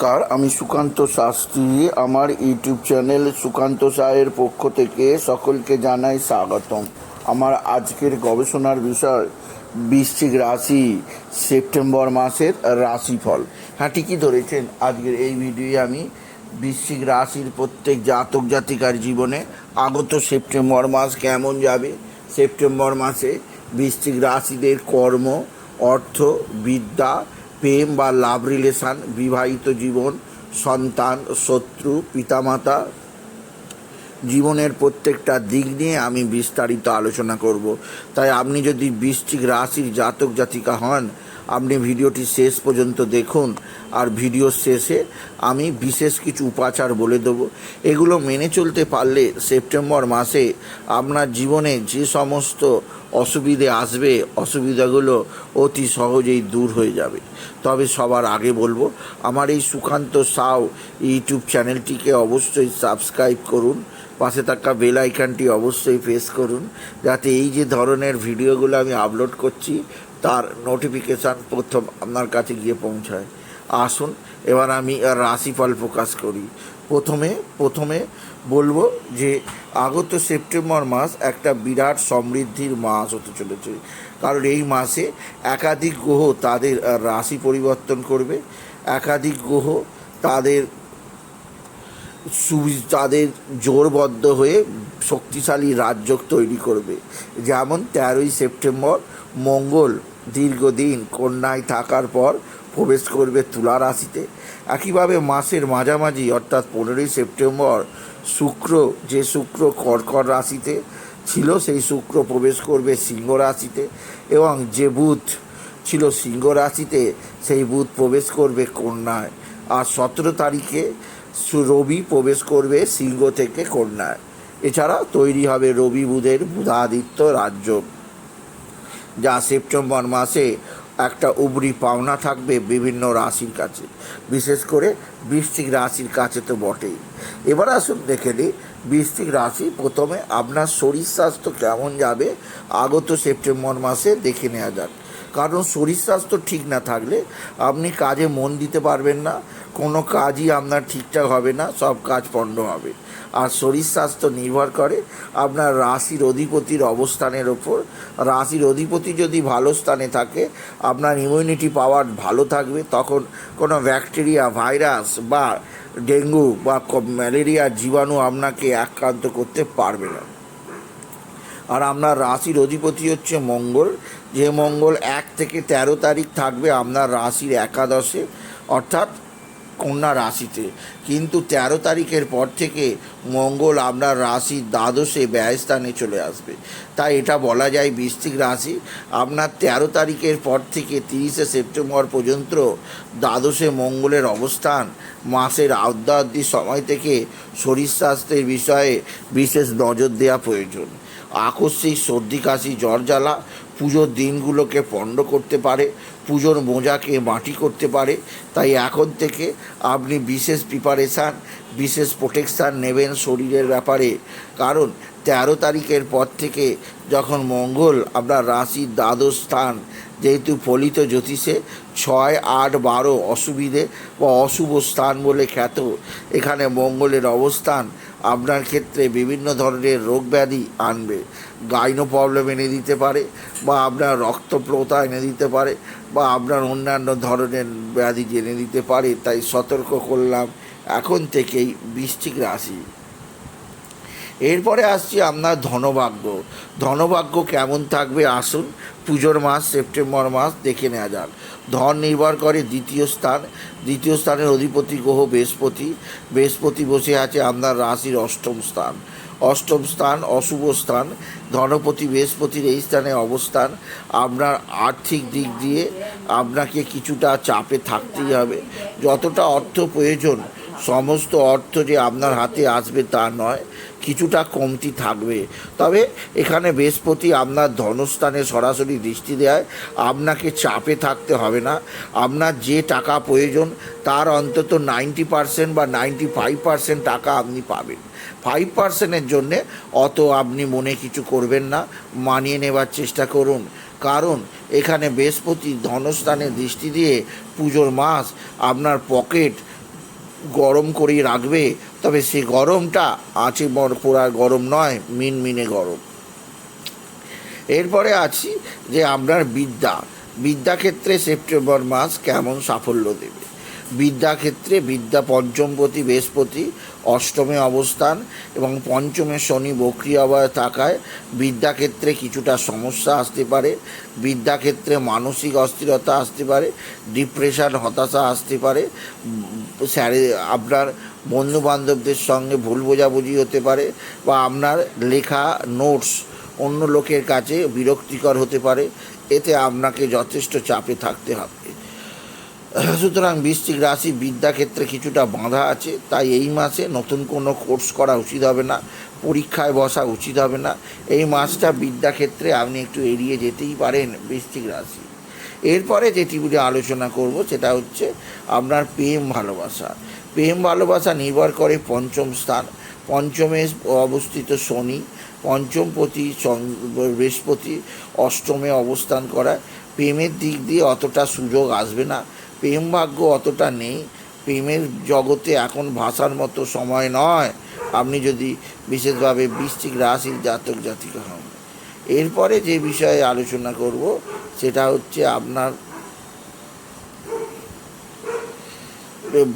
নমস্কার, আমি সুকান্ত শাস্ত্রী। আমার ইউটিউব চ্যানেল সুকান্ত সায়ের পক্ষ থেকে সকলকে জানাই স্বাগতম। আমার আজকের গবেষণার বিষয়, বৃশ্চিক রাশি, সেপ্টেম্বর মাসের রাশিফল। হ্যাঁ ঠিকই ধরেছেন, আজকের এই ভিডিওয়ে আমি বৃশ্চিক রাশির প্রত্যেক জাতক জাতিকার জীবনে আগত সেপ্টেম্বর মাস কেমন যাবে, সেপ্টেম্বর মাসে বৃশ্চিক রাশিদের কর্ম, অর্থ, বিদ্যা প্রেম বা লাভ রিলেশান বিবাহিত জীবন, সন্তান, শত্রু, পিতামাতা, জীবনের প্রত্যেকটা দিক নিয়ে আমি বিস্তারিত আলোচনা করব। তাই আপনি যদি বৃশ্চিক রাশির জাতক জাতিকা হন আপনি ভিডিওটি শেষ পর্যন্ত দেখুন আর ভিডিও শেষে আমি বিশেষ কিছু উপাচার বলে দেবো। এগুলো মেনে চলতে পারলে সেপ্টেম্বর মাসে আপনার জীবনে যে সমস্ত অসুবিধে আসবে, অসুবিধাগুলো অতি সহজেই দূর হয়ে যাবে। তবে সবার আগে বলব, আমার এই সুকান্ত সাউ ইউটিউব চ্যানেলটিকে অবশ্যই সাবস্ক্রাইব করুন, পাশে থাকা বেল আইকনটি অবশ্যই প্রেস করুন, যাতে এই যে ধরনের ভিডিওগুলো আমি আপলোড করছি তার নোটিফিকেশান প্রথম আপনার কাছে গিয়ে পৌঁছায়। আসুন, এবার আমি রাশিফল প্রকাশ করি। প্রথমে প্রথমে বলব যে, আগত সেপ্টেম্বর মাস একটা বিরাট সমৃদ্ধির মাস হতে চলেছে। কারণ এই মাসে একাধিক গ্রহ তাদের রাশি পরিবর্তন করবে। একাধিক গ্রহ তাদের তাদের জোরবদ্ধ হয়ে শক্তিশালী রাজযোগ তৈরি করবে। যেমন তেরোই সেপ্টেম্বর, মঙ্গল দীর্ঘদিন কন্যায় থাকার পর প্রবেশ করবে তুলা রাশিতে। একইভাবে মাসের মাঝামাঝি, অর্থাৎ পনেরোই সেপ্টেম্বর, শুক্র, যে শুক্র কর্কট রাশিতে ছিল, সেই শুক্র প্রবেশ করবে সিংহ রাশিতে এবং যে বুধ ছিল সিংহ রাশিতে, সেই বুধ প্রবেশ করবে কন্যায়। আর সতেরো তারিখে রবি প্রবেশ করবে সিংহ থেকে কন্যায়। এছাড়া তৈরি হবে রবি বুধের বুধাদিত্য রাজ্য যা সেপ্টেম্বর মাসে একটা উবরি পাওনা থাকবে বিভিন্ন রাশির কাছে। বিশেষ করে বৃষ্টিক রাশির কাছে তো বটেই। এবার আসুন দেখে নিই বৃষ্টিক রাশি প্রথমে আপনার শরীর স্বাস্থ্য কেমন যাবে? আগত সেপ্টেম্বর মাসে দেখে নেওয়া যাক। কারণ শরীর স্বাস্থ্য ঠিক না থাকলে আপনি কাজে মন দিতে পারবেন না, কোনো কাজই আপনার ঠিকঠাক হবে না, সব কাজ পণ্ড হবে। আর শরীর স্বাস্থ্য নির্ভর করে আপনার রাশির অধিপতির অবস্থানের ওপর। রাশির অধিপতি যদি ভালো স্থানে থাকে, আপনার ইমিউনিটি পাওয়ার ভালো থাকবে, তখন কোনো ব্যাকটেরিয়া ভাইরাস বা ডেঙ্গু বা ম্যালেরিয়ার জীবাণু আপনাকে আক্রান্ত করতে পারবে না। আর আপনার রাশির অধিপতি হচ্ছে মঙ্গল। যে মঙ্গল এক থেকে তেরো তারিখ থাকবে আপনার রাশির একাদশে, অর্থাৎ কন্যা রাশিতে। কিন্তু তেরো তারিখের পর থেকে মঙ্গল আপনার রাশির দ্বাদশে ব্যয়স্থানে চলে আসবে। তাই এটা বলা যায় বৃশ্চিক রাশি। আপনার তেরো তারিখের পর থেকে তিরিশে সেপ্টেম্বর পর্যন্ত দ্বাদশে মঙ্গলের অবস্থান, মাসের আদ্যাদ্দি সময় থেকে শরীর স্বাস্থ্যের বিষয়ে বিশেষ নজর দেওয়া প্রয়োজন। আকস্মিক সর্দি কাশি, জ্বর জ্বালা, পুজোর দিনগুলোকে পণ্ড করতে পারে, পুজোর মোজাকে মাটি করতে পারে। তাই এখন থেকে আপনি বিশেষ প্রিপারেশান বিশেষ প্রোটেকশান নেবেন শরীরের ব্যাপারে। কারণ তেরো তারিখের পর থেকে যখন মঙ্গল, আপনার রাশির দ্বাদশ স্থান যেহেতু ফলিত জ্যোতিষে ছয়, আট, বারো অসুবিধে বা অশুভ স্থান বলে খ্যাত। এখানে মঙ্গলের অবস্থান, আপনার ক্ষেত্রে বিভিন্ন ধরনের রোগ ব্যাধি আনবে। গাইনো প্রবলেম এনে দিতে পারে বা আপনার রক্তপ্রতা এনে দিতে পারে বা আপনার অন্যান্য ধরনের ব্যাধি জেনে দিতে পারে, তাই সতর্ক করলাম এখন থেকেই বৃশ্চিক রাশি। এরপরে আসছি আপনার ধনভাগ্য। ধনভাগ্য কেমন থাকবে? আসুন পুজোর মাস, সেপ্টেম্বর মাস দেখে নেওয়া যাক। ধন নির্ভর করে দ্বিতীয় স্থান। দ্বিতীয় স্থানের অধিপতি গ্রহ বৃহস্পতি। বৃহস্পতি বসে আছে আপনার রাশির অষ্টম স্থান। অষ্টম স্থান, অশুভ স্থান। ধনপতি বৃহস্পতির এই স্থানে অবস্থান। আপনার আর্থিক দিক দিয়ে আপনাকে কিছুটা চাপে থাকতেই হবে। যতটা অর্থ প্রয়োজন সমস্ত অর্থ যে আপনার হাতে আসবে তা নয়, কিছুটা কমতি থাকবে। তবে এখানে বৃহস্পতি আপনার ধনস্থানে সরাসরি দৃষ্টি দেয়, আপনাকে চাপে থাকতে হবে না। আপনার যে টাকা প্রয়োজন, তার অন্তত নাইনটি পারসেন্ট বা নাইনটি ফাইভ পারসেন্ট টাকা আপনি পাবেন। ফাইভ পার্সেন্টের জন্যে অত আপনি মনে কিছু করবেন না, মানিয়ে নেবার চেষ্টা করুন। কারণ এখানে বৃহস্পতি ধনস্থানে দৃষ্টি দিয়ে পুজোর মাস আপনার পকেট গরম করেই রাখবে, তবে সেই গরমটা আঁচে মর পোড়া গরম নয়, মিনমিনে গরম। এরপরে আছি যে আপনার বিদ্যা। বিদ্যাক্ষেত্রে সেপ্টেম্বর মাস কেমন সাফল্য দেবে? বিদ্যাক্ষেত্রে বিদ্যা পঞ্চমপতি বৃহস্পতি, অষ্টমে অবস্থান এবং পঞ্চমে শনি বক্রি অবয় থাকায় বিদ্যাক্ষেত্রে কিছুটা সমস্যা আসতে পারে, বিদ্যাক্ষেত্রে মানসিক অস্থিরতা আসতে পারে, ডিপ্রেশন, হতাশা আসতে পারে, স্যারে, আপনার বন্ধু বান্ধবদের সঙ্গে ভুল বোঝাবুঝি হতে পারে বা আপনার লেখা নোটস অন্য লোকের কাছে বিরক্তিকর হতে পারে, এতে আপনাকে যথেষ্ট চাপে থাকতে হবে। সুতরাং বৃশ্চিক রাশি বিদ্যাক্ষেত্রে কিছুটা বাঁধা আছে, তাই এই মাসে নতুন কোনো কোর্স করা উচিত হবে না, পরীক্ষায় বসা উচিত হবে না। এই মাসটা বিদ্যাক্ষেত্রে আপনি একটু এড়িয়ে যেতেই পারেন বৃশ্চিক রাশি। এরপরে যেটি আলোচনা করব, সেটা হচ্ছে আপনার প্রেম ভালোবাসা। প্রেম ভালোবাসা নির্ভর করে পঞ্চম স্থান। পঞ্চমে অবস্থিত শনি পঞ্চমপতি বৃহস্পতি অষ্টমে অবস্থান করায়। প্রেমের দিক দিয়ে অতটা সুযোগ আসবে না। প্রেম ভাগ্য অতটা নেই। প্রেমের জগতে এখন ভাষার মতো সময় নয়। আপনি যদি বিশেষভাবে বৃশ্চিক রাশির জাতক জাতিকা হন। এরপরে যে বিষয়ে আলোচনা করব, সেটা হচ্ছে আপনার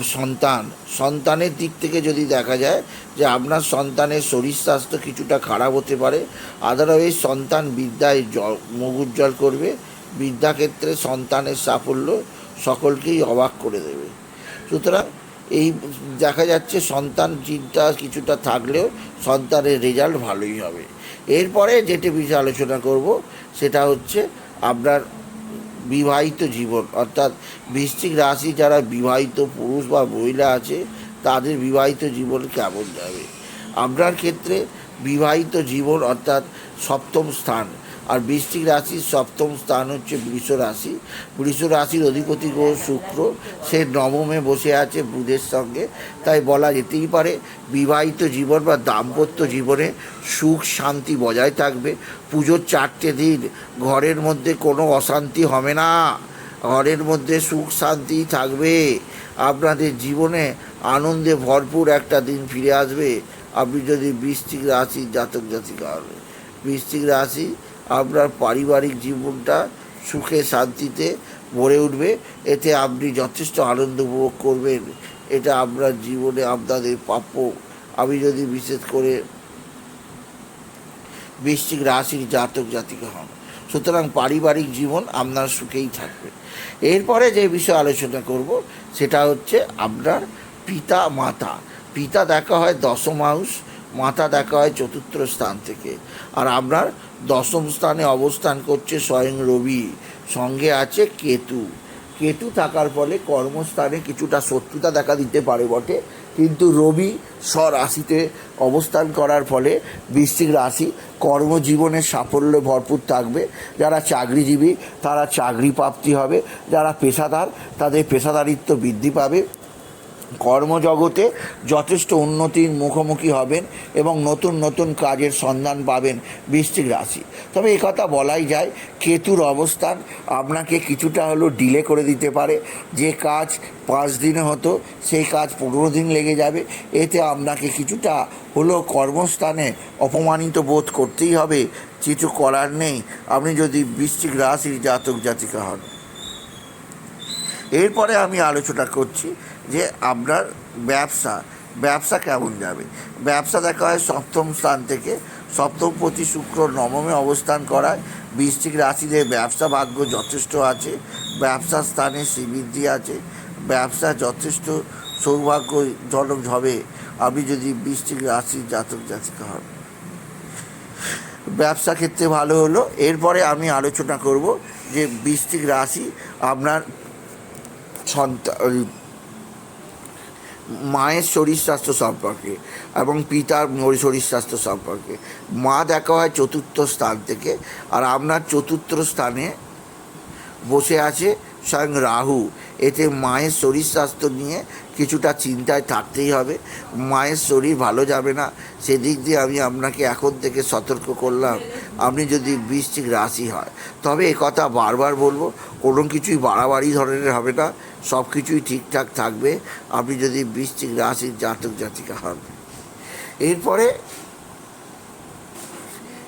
সন্তান। সন্তানের দিক থেকে যদি দেখা যায় যে আপনার সন্তানের শরীর স্বাস্থ্য কিছুটা খারাপ হতে পারে আদারওয়াইজ সন্তান বিদ্যায় জল মুখ উজ্জ্বল করবে। বিদ্যাক্ষেত্রে সন্তানের সাফল্য সকলকেই অবাক করে দেবে। সুতরাং এই দেখা যাচ্ছে সন্তান চিন্তা কিছুটা থাকলেও সন্তানের রেজাল্ট ভালোই হবে। এরপরে যেটি বিষয়ে আলোচনা করব, সেটা হচ্ছে আপনার বিবাহিত জীবন, অর্থাৎ বৃশ্চিক রাশি যারা বিবাহিত পুরুষ বা মহিলা আছে, তাদের বিবাহিত জীবন কেমন যাবে? আপনার ক্ষেত্রে বিবাহিত জীবন অর্থাৎ সপ্তম স্থান আর বৃশ্চিক রাশির সপ্তম স্থান হচ্ছে বৃষ রাশি। বৃষ রাশির অধিপতি গ্রহ শুক্র, সে নবমে বসে আছে বুধের সঙ্গে। তাই বলা যেতেই পারে, বিবাহিত জীবন বা দাম্পত্য জীবনে সুখ, শান্তি বজায় থাকবে। পুজোর চারটে দিন ঘরের মধ্যে কোনো অশান্তি হবে না। ঘরের মধ্যে সুখ, শান্তি থাকবে। আপনাদের জীবনে আনন্দে ভরপুর একটা দিন ফিরে আসবে। আপনি যদি বৃশ্চিক রাশির জাতক জাতিকা হবে বৃশ্চিক রাশি আপনার পারিবারিক জীবনটা সুখে, শান্তিতে ভরে উঠবে। এতে আপনি যথেষ্ট আনন্দ উপভোগ করবেন। এটা আপনার জীবনে আপনাদের প্রাপ্য। আমি যদি বিশেষ করে বৃশ্চিক রাশির জাতক জাতিকা হন, সুতরাং পারিবারিক জীবন আপনার সুখেই থাকবে। এরপরে যে বিষয়ে আলোচনা করব, সেটা হচ্ছে আপনার পিতা, মাতা। পিতা দেখা হয় দশম হাউস মাতা দেখা হয় চতুর্থ স্থান থেকে। আর আপনার দশম স্থানে অবস্থান করছে স্বয়ং রবি, সঙ্গে আছে কেতু। কেতু থাকার ফলে কর্মস্থানে কিছুটা শত্রুতা দেখা দিতে পারে বটে, কিন্তু রবি স্বরাশিতে অবস্থান করার ফলে বৃশ্চিক রাশি কর্মজীবনে সাফল্য ভরপুর থাকবে। যারা চাকরিজীবী, তারা চাকরি প্রাপ্তি হবে, যারা পেশাদার, তাদের পেশাদারিত্ব বৃদ্ধি পাবে। কর্মজগতে যথেষ্ট উন্নতির মুখোমুখি হবেন এবং নতুন নতুন কাজের সন্ধান পাবেন বৃশ্চিক রাশি। তবে একথা বলাই যায়, কেতুর অবস্থান আপনাকে কিছুটা হলেও ডিলে করে দিতে পারে। যে কাজ পাঁচ দিনে হতো, সেই কাজ পনেরো দিন লেগে যাবে। এতে আপনাকে কিছুটা হলেও কর্মস্থানে অপমানিত বোধ করতেই হবে। কিছু করার নেই। আপনি যদি বৃষ্টিক রাশির জাতক জাতিকা হন। এরপরে আমি আলোচনা করছি যে আপনার ব্যবসা ব্যবসা কেমন যাবে? ব্যবসা দেখা হয় সপ্তম স্থান থেকে, সপ্তম প্রতি শুক্র নবমে অবস্থান করায় বৃষ্টিক রাশিদের ব্যবসা ভাগ্য যথেষ্ট আছে, ব্যবসা স্থানে শ্রীবৃদ্ধি আছে, ব্যবসা যথেষ্ট সৌভাগ্যজনক হবে। আপনি যদি বৃশ্চিক রাশির জাতক জাতিকা হন। ব্যবসা ক্ষেত্রে ভালো হলো। এরপরে আমি আলোচনা করব যে বৃষ্টিক রাশি আপনার সন্তান মায়ের শরীর স্বাস্থ্য সম্পর্কে এবং পিতার শরীর স্বাস্থ্য সম্পর্কে। মা দেখা হয় চতুর্থ স্থান থেকে আর আপনার চতুর্থ স্থানে বসে আছে স্বয়ং রাহু। এতে মায়ের শরীর স্বাস্থ্য নিয়ে কিছুটা চিন্তায় থাকতেই হবে। মায়ের শরীর ভালো যাবে না। সেদিক দিয়ে আমি আপনাকে এখন থেকে সতর্ক করলাম। আপনি যদি বৃষ্টিক রাশি হয়, তবে এ কথা বারবার বলব, কোনো কিছুই বাড়াবাড়ি ধরনের হবে না, সব কিছুই ঠিকঠাক থাকবে। আপনি যদি বৃষ্টিক রাশির জাতক জাতিকা হন। এরপরে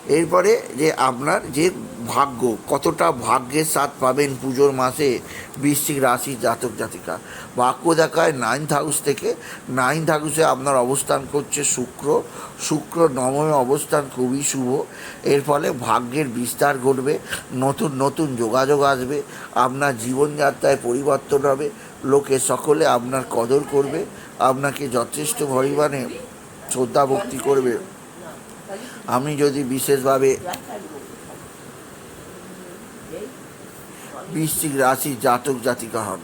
এরপরে যে আপনার যে ভাগ্য, কতটা ভাগ্যের স্বাদ পাবেন পুজোর মাসে বৃশ্চিক রাশি জাতক জাতিকা। ভাগ্য দেখায় নাইন্থ হাউস থেকে নাইন্থ হাউসে আপনার অবস্থান করছে শুক্র। শুক্র নবমে অবস্থান খুবই শুভ। এর ফলে ভাগ্যের বিস্তার ঘটবে, নতুন নতুন যোগাযোগ আসবে, আপনার জীবনযাত্রায় পরিবর্তন হবে, লোকে সকলে আপনার কদর করবে, আপনাকে যথেষ্ট পরিমাণে শ্রদ্ধা ভক্তি করবে। আপনি যদি বিশেষভাবে বৃশ্চিক রাশি জাতক জাতিকা হন,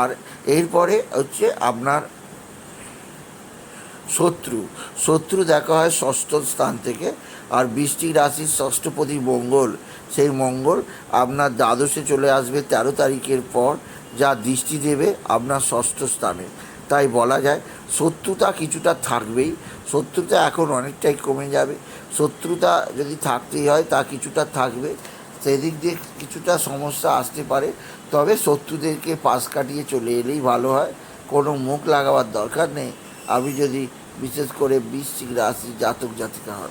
আর এরপরে হচ্ছে আপনার শত্রু। শত্রু দেখা হয় ষষ্ঠ স্থান থেকে, আর বৃষ্টিক রাশির ষষ্ঠপতি মঙ্গল। সেই মঙ্গল আপনার দ্বাদশে চলে আসবে তেরো তারিখের পর, যা দৃষ্টি দেবে আপনার ষষ্ঠ স্থানে। তাই বলা যায় শত্রুতা কিছুটা থাকবেই। শত্রুতা এখন অনেকটাই কমে যাবে। শত্রুতা যদি থাকতেই হয়, তা কিছুটা থাকবে। সেদিক দিয়ে কিছুটা সমস্যা আসতে পারে। তবে শত্রুদেরকে পাশ কাটিয়ে চলে এলেই ভালো হয়। কোনো মুখ লাগাবার দরকার নেই। আপনি যদি বিশেষ করে বৃশ্চিক রাশি জাতক জাতিকা হন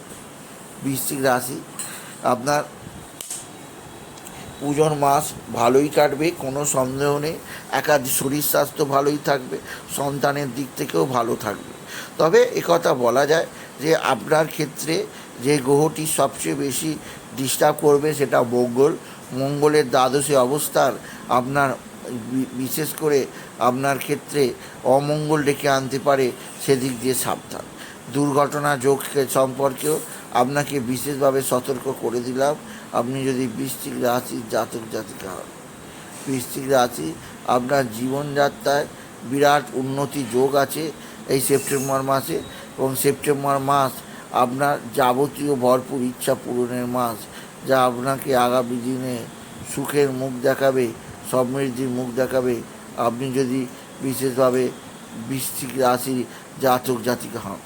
বৃশ্চিক রাশি, আপনার পুজোর মাস ভালোই কাটবে, কোনো সন্দেহ নেই। একাধ শরীর স্বাস্থ্য ভালোই থাকবে, সন্তানের দিক থেকেও ভালো থাকবে। তবে একথা বলা যায় যে, আপনার ক্ষেত্রে যে গ্রহটি সবচেয়ে বেশি ডিস্টার্ব করবে সেটা মঙ্গল। মঙ্গলের দ্বাদশে অবস্থার আপনার বিশেষ করে আপনার ক্ষেত্রে অমঙ্গল ডেকে আনতে পারে সেদিক দিয়ে সাবধান। দুর্ঘটনা যোগ সম্পর্কেও আপনাকে বিশেষভাবে সতর্ক করে দিলাম। আপনি যদি বৃশ্চিক রাশির জাতক জাতিকা হন, বৃশ্চিক রাশি আপনার জীবনযাত্রায় বিরাট উন্নতি যোগ আছে এই সেপ্টেম্বর মাসে এবং সেপ্টেম্বর মাস আপনার যাবতীয় ভরপুর ইচ্ছা পূরণের মাস, যা আপনাকে আগামী দিনে সুখের মুখ দেখাবে, সমৃদ্ধির মুখ দেখাবে। আপনি যদি বিশেষভাবে বৃশ্চিক রাশির জাতক জাতিকা হন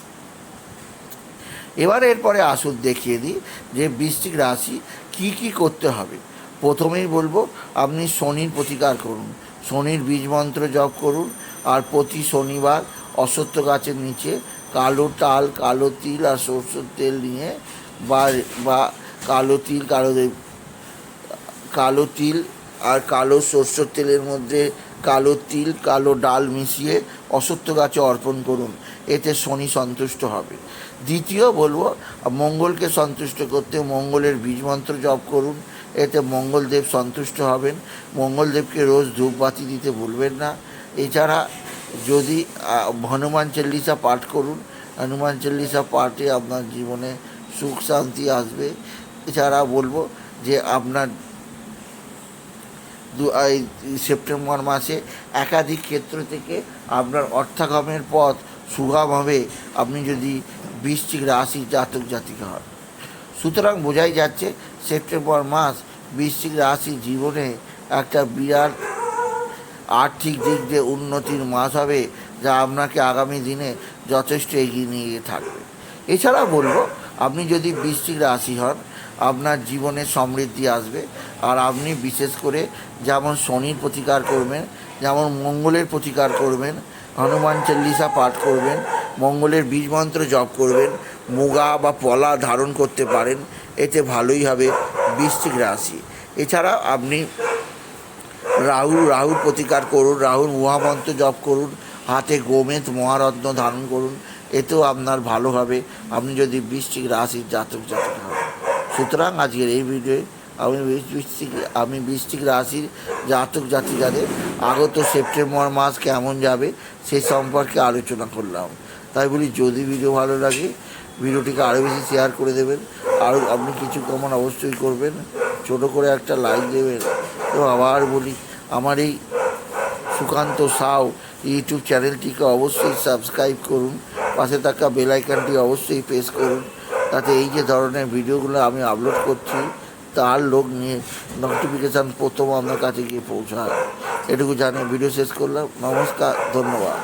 এবার এরপরে আসুন দেখিয়ে দিই যে বৃশ্চিক রাশি কি কি করতে হবে। প্রথমেই বলব, আপনি শনির প্রতিকার করুন। শনির বীজ মন্ত্র জপ করুন আর প্রতি শনিবার অসত্য গাছের নিচে কালো তাল, কালো তিল আর সরষের তেল নিয়ে বা বা কালো তিল, কালো কালো তিল আর কালো সরষের তেলের মধ্যে কালো তিল, কালো ডাল মিশিয়ে অসত্য গাছে অর্পণ করুন। এতে শনি সন্তুষ্ট হবে। দ্বিতীয় বলব, মঙ্গলকে সন্তুষ্ট করতে মঙ্গলের বীজমন্ত্র জপ করুন। এতে মঙ্গলদেব সন্তুষ্ট হবেন। মঙ্গলদেবকে রোজ ধূপবাতি দিতে ভুলবেন না। এছাড়া যদি হনুমান চল্লিশা পাঠ করুন। হনুমান চল্লিশা পাঠে আপনার জীবনে সুখ শান্তি আসবে। এছাড়া বলব যে আপনার দু সেপ্টেম্বর মাসে একাধিক ক্ষেত্র থেকে আপনার অর্থাগমের পথ সুগম হবে। আপনি যদি বৃশ্চিক রাশি জাতক জাতিকা হন। সুতরাং বোঝাই যাচ্ছে, সেপ্টেম্বর মাস বৃশ্চিক রাশি জীবনে একটা বিরাট আর্থিক দিক দিয়ে উন্নতির মাস হবে, যা আপনাকে আগামী দিনে যথেষ্ট এগিয়ে নিয়ে থাকবে। এছাড়া বলব, আপনি যদি বৃশ্চিক রাশি হন আপনার জীবনে সমৃদ্ধি আসবে। আর আপনি বিশেষ করে যেমন শনির প্রতিকার করবেন, যেমন মঙ্গলের প্রতিকার করবেন, হনুমান চল্লিশা পাঠ করবেন, মঙ্গলের বীজ মন্ত্র জপ করবেন, মুগা বা পলা ধারণ করতে পারেন, এতে ভালোই হবে বৃশ্চিক রাশি। এছাড়া আপনি রাহু, রাহুর প্রতিকার করুন, রাহুর মহামন্ত্র জপ করুন, হাতে গোমেদ মহারত্ন ধারণ করুন, এতেও আপনার ভালো হবে। আপনি যদি বৃশ্চিক রাশির জাতক জাতক সুতরাং আজকের এই ভিডিওয়ে আমি বৃষ- বৃশ্চিক আমি বৃশ্চিক রাশির জাতক জাতিকাদের আগত সেপ্টেম্বর মাস কেমন যাবে সে সম্পর্কে আলোচনা করলাম। তাই বলি, যদি ভিডিও ভালো লাগে ভিডিওটিকে আরও বেশি শেয়ার করে দেবেন। আরও আপনি কিছু কমন অবশ্যই করবেন। ছোট করে একটা লাইক দেবেন। এবং আবার বলি, আমার এই সুকান্ত সাউ ইউটিউব চ্যানেলটিকে অবশ্যই সাবস্ক্রাইব করুন। পাশে থাকা বেল আইকনটি অবশ্যই প্রেস করুন। তাতে এই যে ধরনের ভিডিওগুলো আমি আপলোড করছি, তার লোক নিয়ে নোটিফিকেশান প্রথম আপনার কাছে গিয়ে পৌঁছায়। এটুকু জানিয়ে ভিডিও শেষ করলাম। নমস্কার, ধন্যবাদ।